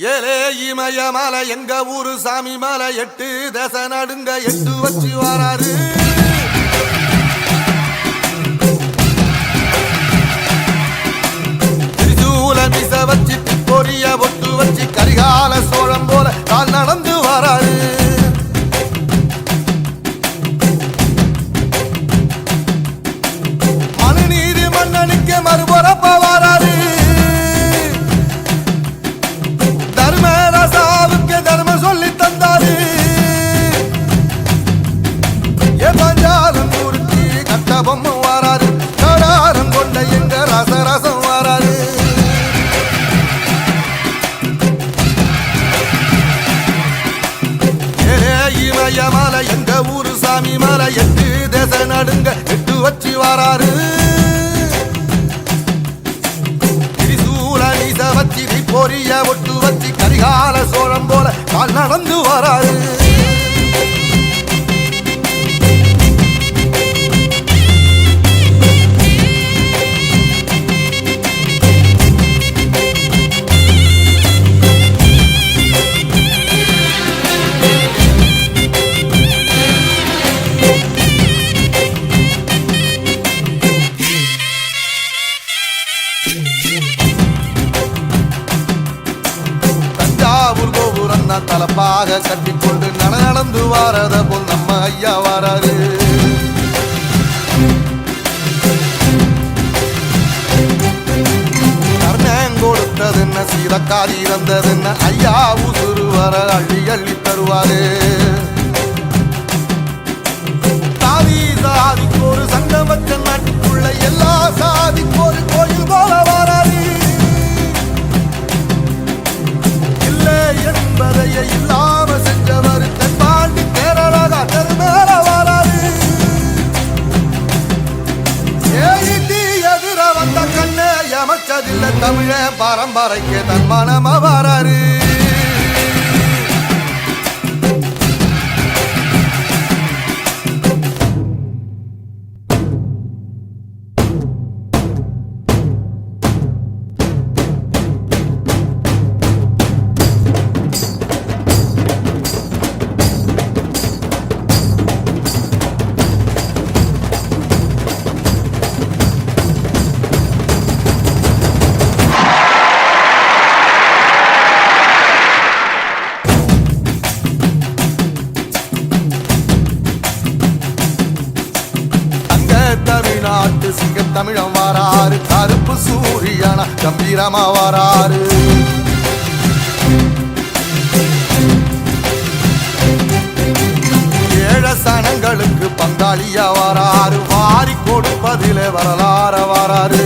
ஏலே இமய மலை எங்க ஊரு சாமி மலை எட்டு தச நடுங்க எட்டு வச்சு வராரு. திரிசூல மிச வச்சு கட்ட பொம்மை வாராரு கடாரம் கொண்ட எங்க ரசரசம் வராது. இமய மலை எங்க ஊரு சாமி மலை எட்டு தேச நடுங்க எட்டு வச்சு வராரு திரிசூல பொரிய ஒட்டு வச்சு கரிகால சோழம் போல கால் நடந்து வராரு தஞ்சாவூர் கோபுரம் தான் தலப்பாக கட்டிக்கொண்டு நட நடந்து வாரத போல் நம்ம ஐயா வராரு. கர்ணன் கொடுத்தது என்ன சீதக்காரி இறந்தது என்ன ஐயா உசுறு வர அள்ளி அள்ளி தருவாரு. தமிழ பரம்பரைக்கு தன் மனம வராரு. தமிழ்நாட்டு சிங்கம் தமிழம் வாராரு கருப்பு சூரியனா கம்பீரமா வாராரு ஏழ சனங்களுக்கு பங்காளியா வராரு வாரி கொடுப்பதிலே வரலாற வராரு